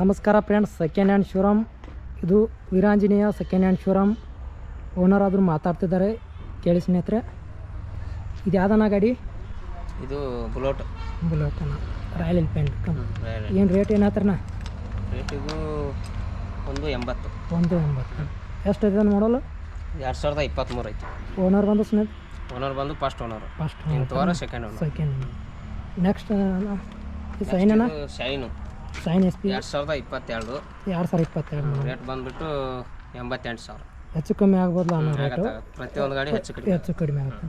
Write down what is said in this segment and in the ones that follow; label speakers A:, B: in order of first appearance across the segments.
A: ನಮಸ್ಕಾರ friends second hand showroom ಇದು Veeranjaneya second hand showroom owner ಆದರೂ ಮಾತಾಡ್ತಿದ್ದಾರೆ. ಕೇಳಿ ಸ್ನೇಹಿತರೆ ಇದು ಯಾವ್ದನ ಗಾಡಿ?
B: ಇದು ಬುಲೋಟ್.
A: ಬುಲೋಟನ. ರಾಯಲ್ ಎನ್ಫೀಲ್ಡ್ ಏನು ರೇಟ್ ಏನು ಹತ್ರನ
B: ರೇಟಿಗೂ ಒಂದು ಎಂಬತ್ತು.
A: ಒಂದು ಎಂಬತ್ತು. ಎಷ್ಟು ಇದೆ ಮಾಡಲು
B: ಎರಡು ಸಾವಿರದ ಇಪ್ಪತ್ತ್ಮೂರು ಐತಿ.
A: ಓನರ್ ಬಂದು ಸ್ನೇಹಿತ?
B: ಓನರ್ ಬಂದು first owner
A: first
B: second owner
A: second next ಸೈನನ
B: shine
A: shine S P
B: ಎರಡು ಸಾವಿರದ ಇಪ್ಪತ್ತೆರಡು.
A: ಎರಡು ಸಾವಿರ ಇಪ್ಪತ್ತೆರಡು
B: ರೇಟ್ ಬಂದ್ಬಿಟ್ಟು ಎಂಬತ್ತೆಂಟು ಸಾವಿರ.
A: ಹೆಚ್ಚು ಕಮ್ಮಿ ಆಗ್ಬೋದು ಅನ್ನೋ ರೇಟು.
B: ಪ್ರತಿಯೊಂದು ಗಾಡಿ ಹೆಚ್ಚು ಕಡಿಮೆ
A: ಹೆಚ್ಚು ಕಡಿಮೆ ಆಗುತ್ತೆ.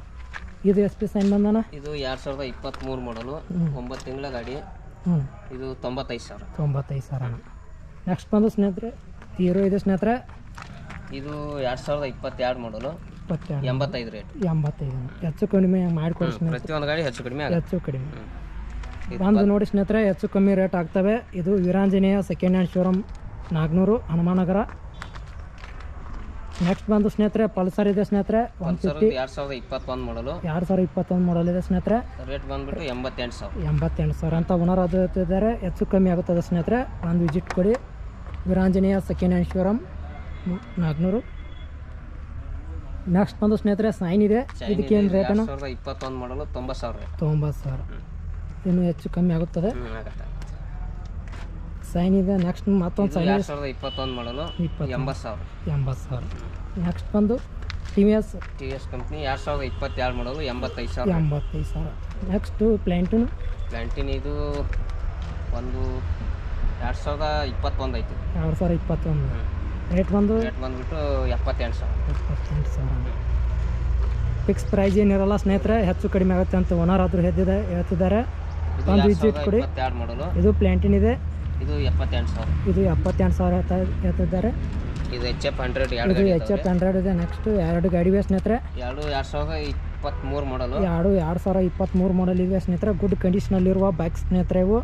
A: ಇದು ಎಸ್ ಪಿ ಸೈನ್ ಬಂದನ
B: ಇದು ಎರಡು ಸಾವಿರದ ಇಪ್ಪತ್ತ್ಮೂರು ಮಾಡಲು ಒಂಬತ್ತು ತಿಂಗಳ ಗಾಡಿ.
A: ಹ್ಞೂ
B: ಇದು ತೊಂಬತ್ತೈದು ಸಾವಿರ.
A: ತೊಂಬತ್ತೈದು ಸಾವಿರ ನೆಕ್ಸ್ಟ್ ಬಂದು ಸ್ನೇಹಿತರೆ ಹೀರೋ ಇದೆ ಸ್ನೇಹಿತರೆ?
B: ಇದು ಎರಡು ಸಾವಿರದ ಇಪ್ಪತ್ತೆರಡು ಮಾಡಲು ಎಂಬತ್ತೈದು ರೇಟ್.
A: ಎಂಬತ್ತೈದು ಹೆಚ್ಚು ಕಡಿಮೆ ಮಾಡಿಕೊಡಿ
B: ಪ್ರತಿಯೊಂದು ಗಾಡಿ ಹೆಚ್ಚು ಕಡಿಮೆ
A: ಹೆಚ್ಚು ಕಡಿಮೆ. ಬಂದು ನೋಡಿ ಸ್ನೇಹಿತರೆ ಹೆಚ್ಚು ಕಮ್ಮಿ ರೇಟ್ ಆಗ್ತವೆ. ಇದು Veeranjaneya second hand showroom Nagnur Hanumanagar. Next ಬಂದು ಸ್ನೇಹಿತರೆ ಪಲ್ಸರ್ ಇದೆ ಸ್ನೇಹಿತರೆ ಒನ್ ಫಿಫ್ಟಿ
B: ಎರಡು ಸಾವಿರದ ಇಪ್ಪತ್ತೊಂದು ಮಾಡಲು
A: ಎರಡು ಸಾವಿರ ಇಪ್ಪತ್ತೊಂದು ಮಾಡಲ್ ಇದೆ ಸ್ನೇಹಿತರೆ.
B: ರೇಟ್ ಬಂದ್ಬಿಟ್ಟು ಎಂಬತ್ತೆಂಟು ಸಾವಿರ.
A: ಎಂಬತ್ತೆಂಟು ಸಾವಿರ. ಅಂತ ಓನರ್ ಅದು ಇದ್ದಾರೆ ಹೆಚ್ಚು ಕಮ್ಮಿ ಆಗುತ್ತದೆ ಸ್ನೇಹಿತರೆ. ಒಂದು ವಿಸಿಟ್ ಕೊಡಿ. Veeranjaneya second hand showroom Nagnur. Next ಬಂದು ಸ್ನೇಹಿತರೆ ಸೈನ್ ಇದೆ. ಇದಕ್ಕೆ ಏನು ರೇಟ್
B: ಸಾವಿರದ ಇಪ್ಪತ್ತೊಂದು ಮಾಡಲು ತೊಂಬತ್ತು ಸಾವಿರ
A: ತೊಂಬತ್ತು ಸಾವಿರ. ಇನ್ನೂ ಹೆಚ್ಚು ಕಮ್ಮಿ ಆಗುತ್ತದೆ. ಸೈನ್ ಇದೆ ನೆಕ್ಸ್ಟ್ ಮತ್ತೊಂದು ಸೈನ್
B: ಎರಡು ಸಾವಿರದ ಇಪ್ಪತ್ತೊಂದು ಮಾಡಲು
A: ಇಪ್ಪತ್ತು
B: ಎಂಬತ್ತು ಸಾವಿರ.
A: ಎಂಬತ್ತು ಸಾವಿರ. ನೆಕ್ಸ್ಟ್ ಬಂದು T V S.
B: T V S company ಎರಡು ಸಾವಿರದ ಇಪ್ಪತ್ತೆರಡು ಮಾಡಲು ಎಂಬತ್ತೈದು ಸಾವಿರ.
A: ಎಂಬತ್ತೈದು ಸಾವಿರ. ನೆಕ್ಸ್ಟು ಪ್ಲ್ಯಾಂಟಿನ್
B: ಪ್ಲಾಂಟಿನ್ ಇದು ಒಂದು ಎರಡು ಸಾವಿರದ ಇಪ್ಪತ್ತೊಂದು ಐತಿ.
A: ಎರಡು ಸಾವಿರ ಇಪ್ಪತ್ತೊಂದು. ರೇಟ್ ಬಂದು
B: ರೇಟ್ ಬಂದುಬಿಟ್ಟು ಎಪ್ಪತ್ತೆಂಟು ಸಾವಿರ.
A: ಎಪ್ಪತ್ತೆಂಟು ಸಾವಿರ. ಫಿಕ್ಸ್ ಪ್ರೈಸ್ ಏನಿರಲ್ಲ ಸ್ನೇಹಿತರೆ ಹೆಚ್ಚು ಕಡಿಮೆ ಆಗುತ್ತೆ ಅಂತ ಓನರ್ ಆದರೂ ಹೆದ್ದಿದೆ ಹೇಳ್ತಿದ್ದಾರೆ. ಒಂದು
B: ವಿದ್ಯುತ್
A: ಕೊಡಿ. ಇದು ಪ್ಲ್ಯಾಂಟಿನ್ ಇದೆ.
B: ಇದು ಎಪ್ಪತ್ತೆಂಟು ಸಾವಿರ.
A: ಇದು ಎಪ್ಪತ್ತೆಂಟು ಸಾವಿರ ಹೇಳ್ತಿದ್ದಾರೆ
B: ಇದು ಎಚ್ ಎಫ್ ಹಂಡ್ರೆಡ್
A: ಇದು ಎಚ್ ಎಫ್ ಹಂಡ್ರೆಡ್ ಇದೆ. ನೆಕ್ಸ್ಟ್ ಎರಡು ಗಾಡಿ ಇವೆ ಸ್ನೇಹಿತರೆ.
B: ಎರಡು ಎರಡು ಸಾವಿರದ ಇಪ್ಪತ್ತ್ಮೂರು ಮಾಡಲು.
A: ಎರಡು ಎರಡು ಸಾವಿರ ಇಪ್ಪತ್ತ್ಮೂರು ಮಾಡಲ್ ಇವೆ ಸ್ನೇಹಿತರೆ. ಗುಡ್ ಕಂಡೀಷನಲ್ಲಿರುವ ಬೈಕ್ ಸ್ನೇಹಿತರೆ ಇವು.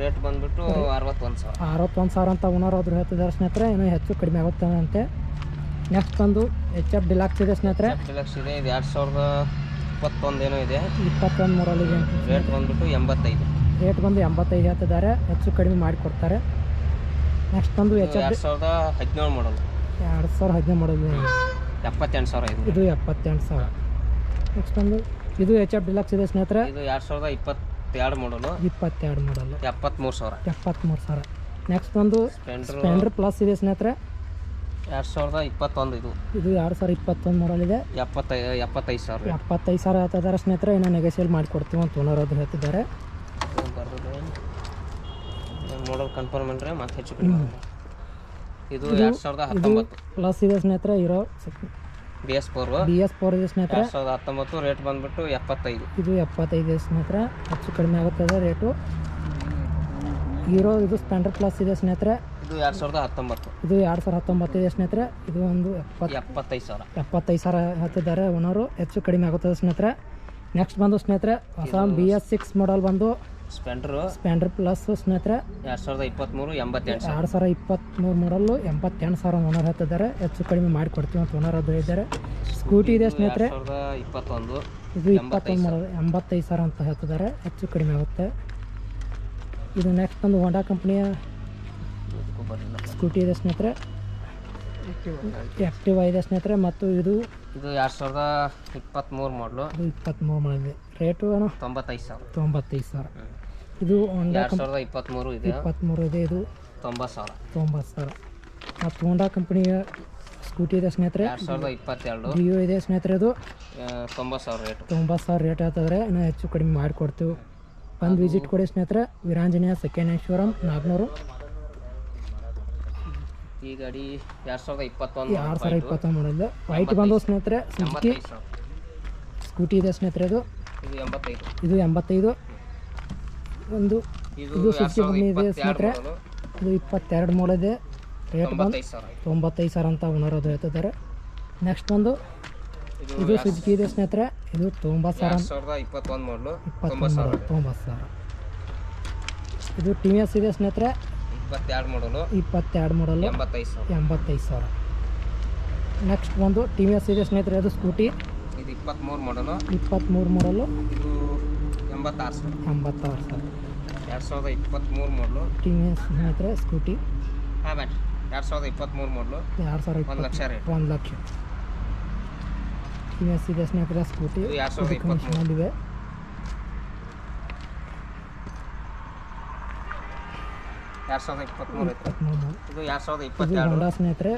B: ರೇಟ್ ಬಂದ್ಬಿಟ್ಟು ಅರವತ್ತೊಂದು ಸಾವಿರ.
A: ಅರವತ್ತೊಂದು ಸಾವಿರ ಅಂತ ಓನರ್ ಆದರೂ ಹೇಳ್ತಿದ್ದಾರೆ ಸ್ನೇಹಿತರೆ. ಇನ್ನೂ ಹೆಚ್ಚು ಕಡಿಮೆ ಆಗುತ್ತೆ ಅಂತೆ. ನೆಕ್ಸ್ಟ್ ಬಂದು ಎಚ್ ಎಫ್ ಡಿಲಾಕ್ಸ್ ಇದೆ ಸ್ನೇಹಿತರೆ.
B: ಡಿಲಾಕ್ಸ್ ಇದೆ. ಇದು ಎರಡು ಸಾವಿರದ ಇಪ್ಪತ್ತೊಂದು ಏನೋ ಇದೆ.
A: ಇಪ್ಪತ್ತೊಂದು ಇದೆ
B: ರೇಟ್ ಬಂದ್ಬಿಟ್ಟು ಎಂಬತ್ತೈದು.
A: ರೇಟ್ ಬಂದು ಎಂಬತ್ತೈದು ಹೇಳ್ತಿದ್ದಾರೆ. ಹೆಚ್ಚು ಕಡಿಮೆ ಮಾಡಿಕೊಡ್ತಾರೆ. ನೆಕ್ಸ್ಟ್ ಒಂದು ಎಚ್
B: ಎರಡು ಸಾವಿರದ ಹದಿನೇಳು ಮಾಡಲು
A: ಎರಡು ಸಾವಿರ ಹದಿನೇಳು ಮಾಡಲ್
B: ಎಪ್ಪತ್ತೆಂಟು ಸಾವಿರ ಇದು.
A: ಇದು ಎಪ್ಪತ್ತೆಂಟು ಸಾವಿರ. ನೆಕ್ಸ್ಟ್ ಒಂದು ಇದು ಎಚ್ ಎಫ್ ಡಿಲಕ್ಸ್ ಇದೆ ಸ್ನೇಹಿತರೆ.
B: ಇದು ಎರಡು ಸಾವಿರದ ಇಪ್ಪತ್ತೆರಡು ಮಾಡಲು
A: ಇಪ್ಪತ್ತೆರಡು ಮಾಡಲು
B: ಎಪ್ಪತ್ತ್ಮೂರು ಸಾವಿರ.
A: ಎಪ್ಪತ್ತ್ಮೂರು ಸಾವಿರ. ನೆಕ್ಸ್ಟ್ ಒಂದು
B: ಸ್ಪೆಂಡ್ರು
A: ಸ್ಪ್ಲೆಂಡರ್ ಪ್ಲಸ್ ಇದೆ ಸ್ನೇಹಿತರೆ.
B: ಎರಡು ಸಾವಿರದ ಇಪ್ಪತ್ತೊಂದು ಇದು.
A: ಇದು ಎರಡು ಸಾವಿರ ಇಪ್ಪತ್ತೊಂದು ಮಾಡಲ್ ಇದೆ.
B: ಎಪ್ಪತ್ತೈ ಎಪ್ಪತ್ತೈದು ಸಾವಿರ
A: ಎಪ್ಪತ್ತೈದು ಸಾವಿರ ಹೇಳ್ತಿದ್ದಾರೆ ಸ್ನೇಹಿತರೆ ಇನ್ನೂ ನೆಗೋಸಿಯೇಟ್ ಮಾಡಿಕೊಡ್ತೀವಿ ಅಂತ ಓನರ್ ಅದು ಹೇಳ್ತಿದ್ದಾರೆ.
B: ಮಾಡಲ್ ಕನ್ಫರ್ಮ್ ಅಂದ್ರೆ ಮತ್ತೆ ಹೆಚ್ಚು ಕಡಿಮೆ ಇದು ಎರಡು ಸಾವಿರದ ಹತ್ತೊಂಬತ್ತು.
A: ಪ್ಲಸ್ ಇದೆ ಸ್ನೇಹಿತರೆ ಇರೋ
B: B S four
A: B S four ಇದೆ ಸ್ನೇಹಿತರೆ.
B: ಎರಡು ಸಾವಿರದ ಹತ್ತೊಂಬತ್ತು ರೇಟ್ ಬಂದ್ಬಿಟ್ಟು ಎಪ್ಪತ್ತೈದು.
A: ಇದು ಎಪ್ಪತ್ತೈದು ಸ್ನೇಹಿತರೆ. ಹೆಚ್ಚು ಕಡಿಮೆ ಆಗುತ್ತದೆ ರೇಟು ಹೀರೋ ಇದು ಸ್ಪ್ಲೆಂಡರ್ ಪ್ಲಸ್ ಇದೆ ಸ್ನೇಹಿತರೆ.
B: ಇದು ಎರಡು ಸಾವಿರದ ಹತ್ತೊಂಬತ್ತು.
A: ಇದು ಎರಡು ಸಾವಿರ ಹತ್ತೊಂಬತ್ತು ಇದೆ ಸ್ನೇಹಿತರೆ. ಇದು ಒಂದು ಎಪ್ಪತ್ತು
B: ಎಪ್ಪತ್ತೈದು ಸಾವಿರ.
A: ಎಪ್ಪತ್ತೈದು ಸಾವಿರ ಹೇಳ್ತಿದ್ದಾರೆ ಓನರು ಹೆಚ್ಚು ಕಡಿಮೆ ಆಗುತ್ತದೆ ಸ್ನೇಹಿತರೆ. ನೆಕ್ಸ್ಟ್ ಬಂದು ಸ್ನೇಹಿತರೆ ಹೊಸ ಬಿ ಎಸ್ ಸಿಕ್ಸ್ ಮಾಡಲ್ ಬಂದು
B: ಸ್ಪೆಂಡ್ರು
A: ಸ್ಪ್ಲೆಂಡರ್ ಪ್ಲಸ್ ಸ್ನೇಹಿತರೆ.
B: ಎರಡು ಸಾವಿರದ ಇಪ್ಪತ್ತ್ಮೂರು ಎಂಬತ್ತೆಂಟು
A: ಎರಡು ಸಾವಿರ ಇಪ್ಪತ್ತ್ಮೂರು ಮಾಡಲ್ಲು ಎಂಬತ್ತೆಂಟು ಸಾವಿರ ಓನರ್ ಹತ್ತಿದ್ದಾರೆ. ಹೆಚ್ಚು ಕಡಿಮೆ ಮಾಡಿಕೊಡ್ತೀವಿ ಅಂತ ಓನರ್ ಅದು ಇದ್ದಾರೆ. ಸ್ಕೂಟಿ ಇದೆ ಸ್ನೇಹಿತರೆ.
B: ಸಾವಿರದ ಇಪ್ಪತ್ತೊಂದು
A: ಇದು ಇಪ್ಪತ್ತೊಂದು ಮಾಡಲ್ ಎಂಬತ್ತೈದು ಸಾವಿರ ಅಂತ ಹೇಳ್ತಿದ್ದಾರೆ ಹೆಚ್ಚು ಕಡಿಮೆ ಆಗುತ್ತೆ. ಇದು ನೆಕ್ಸ್ಟ್ ಒಂದು ಹೋಂಡಾ ಕಂಪ್ನಿಯ ಸ್ಕೂಟಿ ಇದೆ ಸ್ನೇಹಿತರೆ. ಆ್ಯಕ್ಟಿವ್ ಇದೆ ಸ್ನೇಹಿತರೆ ಮತ್ತು ಇದು
B: ಇದು ಎರಡು ಸಾವಿರದ ಇಪ್ಪತ್ತ್ಮೂರು ಮಾಡಲು
A: ಇದು ಇಪ್ಪತ್ತ್ಮೂರು ಮಾಡಿದೆ ರೇಟು ಏನು?
B: ತೊಂಬತ್ತೈದು ಸಾವಿರ.
A: ತೊಂಬತ್ತೈದು ಸಾವಿರ. ಇದು ಒಂದು
B: ಎರಡು ಸಾವಿರದ ಇಪ್ಪತ್ತ್ಮೂರು ಇದೆ.
A: ಇಪ್ಪತ್ತ್ಮೂರು ಇದೆ ಇದು.
B: ತೊಂಬತ್ತು ಸಾವಿರ.
A: ತೊಂಬತ್ತು ಸಾವಿರ. ಮತ್ತು ಹೋಂಡಾ ಕಂಪ್ನಿಯ ಸ್ಕೂಟಿ ಇದೆ ಸ್ನೇಹಿತರೆ.
B: ಎರಡು ಸಾವಿರದ ಇಪ್ಪತ್ತೆರಡು.
A: ಡಿಯೋ ಇದೆ ಸ್ನೇಹಿತರೆ ಇದು.
B: ಆ, ತೊಂಬತ್ತು ಸಾವಿರ ರೇಟ್
A: ತೊಂಬತ್ತು ಸಾವಿರ ರೇಟ್ ಆಗ್ತದ್ರೆ ಇನ್ನೂ ಹೆಚ್ಚು ಕಡಿಮೆ ಮಾಡಿಕೊಡ್ತೀವಿ. ಬಂದು ವಿಸಿಟ್ ಕೊಡಿ ಸ್ನೇಹಿತರೆ. ವೀರಾಂಜನೇಯ ಸೆಕೆಂಡ್ ನಾಗ್ನೂರು.
B: ಈ ಗಾಡಿ ಎರಡು ಸಾವಿರದ ಇಪ್ಪತ್ತೊಂದು
A: ಎರಡು ಸಾವಿರ ಇಪ್ಪತ್ತೊಂದು ಮಾಡಲ್ ವೈಟ್ ಬಂದು ಸ್ನೇಹಿತರೆ ಸುಜುಕಿ ಸ್ಕೂಟಿ ಇದೆ ಸ್ನೇಹಿತರೆ ಇದು.
B: ಇದು ಎಂಬತ್ತೈದು.
A: ಇದು ಎಂಬತ್ತೈದು. ಒಂದು
B: ಇದು
A: ಸುಜುಕಿ ಕಂಪ್ನಿ ಇದೆ ಸ್ನೇಹಿತರೆ. ಇದು ಇಪ್ಪತ್ತೆರಡು ಮೂಲ ಇದೆ. ರೇಟ್ ಬಂದು
B: ತೊಂಬತ್ತೈದು ಸಾವಿರ
A: ಅಂತ ಅದು ಹೇಳ್ತಿದ್ದಾರೆ. ನೆಕ್ಸ್ಟ್ ಬಂದು
B: ಇದು
A: ಸುಜುಕಿ ಇದೆ ಸ್ನೇಹಿತರೆ. ಇದು ತೊಂಬತ್ತು ಸಾವಿರ.
B: ಇಪ್ಪತ್ತೊಂದು ಮಾಡಲು
A: ಇಪ್ಪತ್ತೊಂದು
B: ಸಾವಿರ.
A: ತೊಂಬತ್ತು ಸಾವಿರ. ಇದು ಟಿ ವಿ ಎಸ್ ಇದೆ ಸ್ನೇಹಿತರೆ.
B: ಇಪ್ಪತ್ತೆರಡು ಮಾಡಲು
A: ಇಪ್ಪತ್ತೆರಡು ಮಾಡಲು
B: ಎಂಬತ್ತೈದು ಸಾವಿರ.
A: ಎಂಬತ್ತೈದು ಸಾವಿರ. ನೆಕ್ಸ್ಟ್ ಒಂದು ಟಿ ವಿ ಎಸ್ ಇದೆ ಸ್ನೇಹಿತರೆ ಅದು ಸ್ಕೂಟಿ
B: ಇದು ಇಪ್ಪತ್ತ್ಮೂರು ಮಾಡಲು
A: ಇಪ್ಪತ್ತ್ಮೂರು ಮಾಡಲು
B: ಇದು ಎಂಬತ್ತಾರು ಸಾವಿರ.
A: ಎಂಬತ್ತಾರು ಸಾವಿರ.
B: ಎರಡು ಸಾವಿರದ ಇಪ್ಪತ್ತ್ಮೂರು ಮಾಡಲು
A: ಟಿ ವಿ ಎಸ್ ಸ್ನೇಹಿತರೆ ಸ್ಕೂಟಿ
B: ಹಾಂ ಬ್ಯಾಟ್ರಿ ಎರಡು ಸಾವಿರದ ಇಪ್ಪತ್ತ್ಮೂರು ಮಾಡಲು
A: ಎರಡು ಸಾವಿರ
B: ಒಂದು ಲಕ್ಷ ರೇಟ್
A: ಒಂದು ಲಕ್ಷ. ಟಿ ವಿ ಎಸ್ ಇದೆ ಸ್ನೇಹಿತರೆ ಸ್ಕೂಟಿ
B: ಎರಡು ಸಾವಿರದ
A: ಇಪ್ಪತ್ತ್ಮೂರು ಕಂಡೀಷನಲ್ಲಿವೆ
B: ಎರಡು ಸಾವಿರದ ಇಪ್ಪತ್ತ್ಮೂರು ಇದು ಎರಡು ಸಾವಿರದ
A: ಇದು
B: ಇಪ್ಪತ್ತೆರಡು.
A: ಹೊಂಡಾ ಸ್ನೇಹಿತರೆ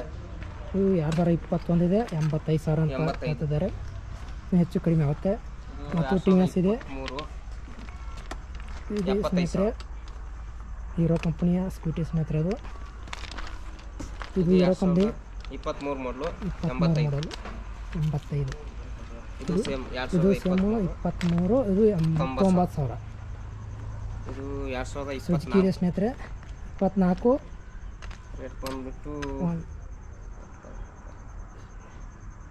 A: ಇವು ಎರಡು ಸಾವಿರ ಇಪ್ಪತ್ತೊಂದಿದೆ ಎಂಬತ್ತೈದು ಸಾವಿರ ಅಂತ. ಹೇಳ್ತಿದ್ದಾರೆ. ಹೆಚ್ಚು ಕಡಿಮೆ ಆಗುತ್ತೆ. ಮತ್ತು ಟಿ ವಿ ಎಸ್ ಇದೆ. ಸ್ನೇಹಿತರೆ ಹೀರೋ ಕಂಪ್ನಿಯ ಸ್ಕೂಟಿ ಸ್ನೇಹಿತರೆ ಅದು. ಇದು ಹೀರೋ ಕಂಪ್ನಿ
B: ಇಪ್ಪತ್ತ್ಮೂರು ಮಾಡಲು ಎಂಬತ್ತೈದು.
A: ಮಾಡಲು ಎಂಬತ್ತೈದು.
B: ಇದು ಸೇಮ್
A: ಇದು
B: ಇಪ್ಪತ್ತ್ಮೂರು
A: ಇದು ಎಂಬತ್ತೊಂಬತ್ತು ಸಾವಿರ.
B: ಇದು ಎರಡು ಸಾವಿರದ
A: ಇದೆ ಸ್ನೇಹಿತರೆ ಇಪ್ಪತ್ನಾಲ್ಕು.
B: ಬಂದ್ಬಿಟ್ಟು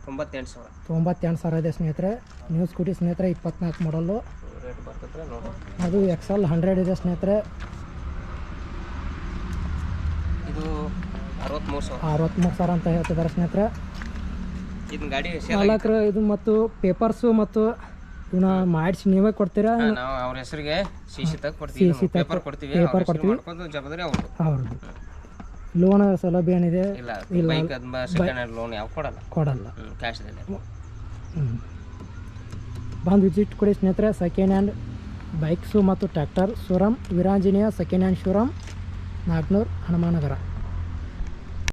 B: ತೊಂಬತ್ತೆಂಟು ಸಾವಿರ.
A: ತೊಂಬತ್ತೆಂಟು ಸಾವಿರ ಇದೆ ಸ್ನೇಹಿತರೆ. ನ್ಯೂ ಸ್ಕೂಟಿ ಸ್ನೇಹಿತರೆ ಇಪ್ಪತ್ನಾಲ್ಕು ಮಾಡಲು
B: ಅದು ಎಕ್ಸ್
A: ಎಲ್ ಎಕ್ಸಲ್ ಹಂಡ್ರೆಡ್ ಇದೆ ಸ್ನೇಹಿತರೆ.
B: ಇದು ಅರವತ್ತ್ಮೂರು ಸಾವಿರ.
A: ಅರವತ್ತ್ಮೂರು ಸಾವಿರ ಅಂತ ಹೇಳ್ತಿದ್ದಾರೆ ಸ್ನೇಹಿತರೆ.
B: ಗಾಡಿ
A: ಇದು ಮತ್ತು ಪೇಪರ್ಸು ಮತ್ತು ಇವನ್ನ ಮಾಡಿಸಿ ನೀವೇ ಕೊಡ್ತೀರಾ?
B: ನಾವು ಅವ್ರ ಹೆಸರಿಗೆ ಸಿ ಸಿ ತಗ ಕೊಡ್ತೀವಿ.
A: CC ತಗ
B: ಪೇಪರ್ ಕೊಡ್ತೀವಿ.
A: paper
B: ಅವ್ರ ಹೆಸರು
A: ಕೊಡ್ತೀವಿ.
B: ಮಾಡ್ಕೊಂಡು ಜವಾಬ್ದಾರಿ ಅವ್ರದ್ದು.
A: ಅವ್ರದ್ದು. ಲೋನ್ ಸೌಲಭ್ಯ ಏನಿದೆ?
B: ಇಲ್ಲ ಬೈಕ್ ಅದ್ ಸೆಕೆಂಡ್ ಹ್ಯಾಂಡ್ ಲೋನ್ ಯಾವ ಕೊಡಲ್ಲ.
A: ಕೊಡಲ್ಲ.
B: ಹ್ಞೂ ಕ್ಯಾಶ್ದಲ್ಲಿ
A: ಹ್ಮ್. ಬಂದು ವಿಸಿಟ್ ಕೊಡಿ ಸ್ನೇಹಿತರೆ. ಸೆಕೆಂಡ್ ಹ್ಯಾಂಡ್ ಬೈಕ್ಸು ಮತ್ತು tractor showroom Veeranjaneya second hand showroom Nagnur Hanumanagar.